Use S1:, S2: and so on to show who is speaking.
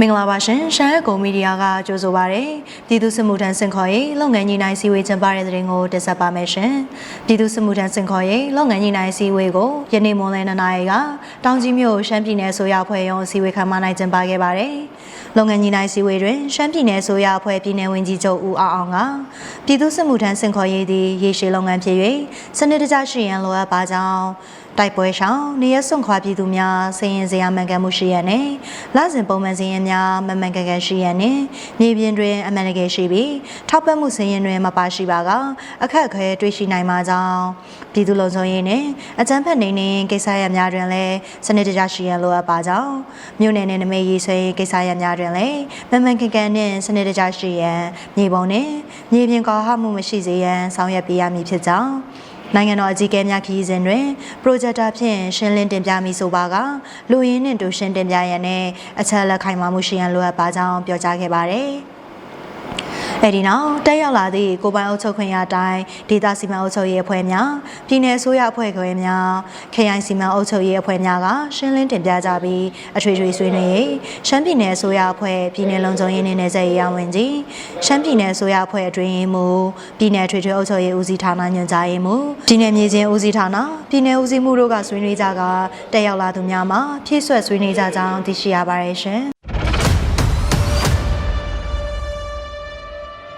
S1: မင်္ဂလာပါရှင်ရှမ်းကုံမီဒီယာကကြိုဆိုပါရယ်ပြည်သူ့စစ်မှုထမ်းစင်ခေါ်ရေးလုပ်ငန်းကြီးနိုင်စီဝေးကျင်းပတဲ့တဲ့ရင်ကိုတင်ဆက်ပါမယ်ရှင်ပြည်သူ့စစ်မှုထမ်းစင်ခေါ်ရေးလုပ်ငန်းကြီးနိုင်စီဝေးကိုယနေ့မွန်လယ်နှစ်နာရီကတောင်ကြီးမြို့ရှမ်းပြည်နယ်ဆိုရအဖွဲ့ရုံးစီဝေးခမ်းမနိုင်ကျင်းပခဲ့ပါတယ်လုပ်ငန်းကြီးနိုင်စီဝေးတွင်ရှမ်းပြည်နယ်ဆိုရအဖွဲ့ပြည်နယ်ဝန်ကြီးချုပ်ဦးအောင်အောင်ကပြည်သူ့စစ်မှုထမ်းစင်ခေါ်ရေးသည်ရေရှည်လုပ်ငန်းဖြစ်၍စနစ်တကျရှိရန်လိုအပ်ပါကြောင်း တိုက်ပွဲရှောင်းနေရစွန့်ခွာပြည်သူများစည်ရင်စရာမှန်ကန်မှုရှိရနဲ့လစဉ်ပုံမှန်စည်ရင်များမမှန်ကန်ကန်ရှိရနဲ့မြေပြင်တွင်အမှန်တကယ်ရှိပြီးထောက်ပံ့မှုစည်ရင်တွင်မပါရှိပါကအခက်အခဲတွေ့ရှိနိုင်မှာကြောင်းပြည်သူလုံခြုံရေးနဲ့အကြမ်းဖက်နေနေကိစ္စရပ်များတွင်လည်းစနစ်တကျရှိရန်လိုအပ်ပါကြောင်းမြို့နယ်နဲ့နမိတ်ရေးဆွဲကိစ္စရပ်များတွင်လည်းမမှန်ကန်ကန်နဲ့စနစ်တကျရှိရန်မြေပုံနဲ့မြေပြင်ကောဟမှုမရှိစေရန်ဆောင်ရွက်ပေးရမည်ဖြစ်ကြောင်း နိုင်ငံတော်အကြီးအကဲများခရီးစဉ်တွင်ပရိုဂျက်တာဖြင့်ရှင်းလင်းတင်ပြမိဆိုပါကလူရင်းနှင့်တူရှင်းတင်ပြရန်နဲ့အချက်အလက်ခိုင်မာမှုရှိရန်လိုအပ်ပါကြောင်းပြောကြားခဲ့ပါတယ်။ အဲဒီနောက်တက်ရောက်လာသည့်ကိုပိုင်အုပ်ချုပ်ခွင့်ရတိုင်းဒေသစီမံအုပ်ချုပ်ရေးအဖွဲ့များပြည်내ဆိုရအဖွဲ့ခွဲများခရိုင်စီမံအုပ်ချုပ်ရေးအဖွဲ့များကရှင်းလင်းတင်ပြကြပြီးအထွေထွေဆွေးနွေးရေးရှမ်းပြည်내ဆိုရအဖွဲ့ပြည်내လုံခြုံရေးနှင့်နယ်စပ်ရေးရာဝန်ကြီးရှမ်းပြည်내ဆိုရအဖွဲ့အတွင်းရေးမှူးပြည်내ထွေထွေအုပ်ချုပ်ရေးဦးစီးဌာနညွှန်ကြားရေးမှူးပြည်내မြေချင်းဦးစီးဌာနပြည်내ဦးစီးမှုတို့ကဆွေးနွေးကြကတက်ရောက်လာသူများမှာဖြည့်ဆွက်ဆွေးနွေးကြကြောင်းသိရှိရပါတယ်ရှင်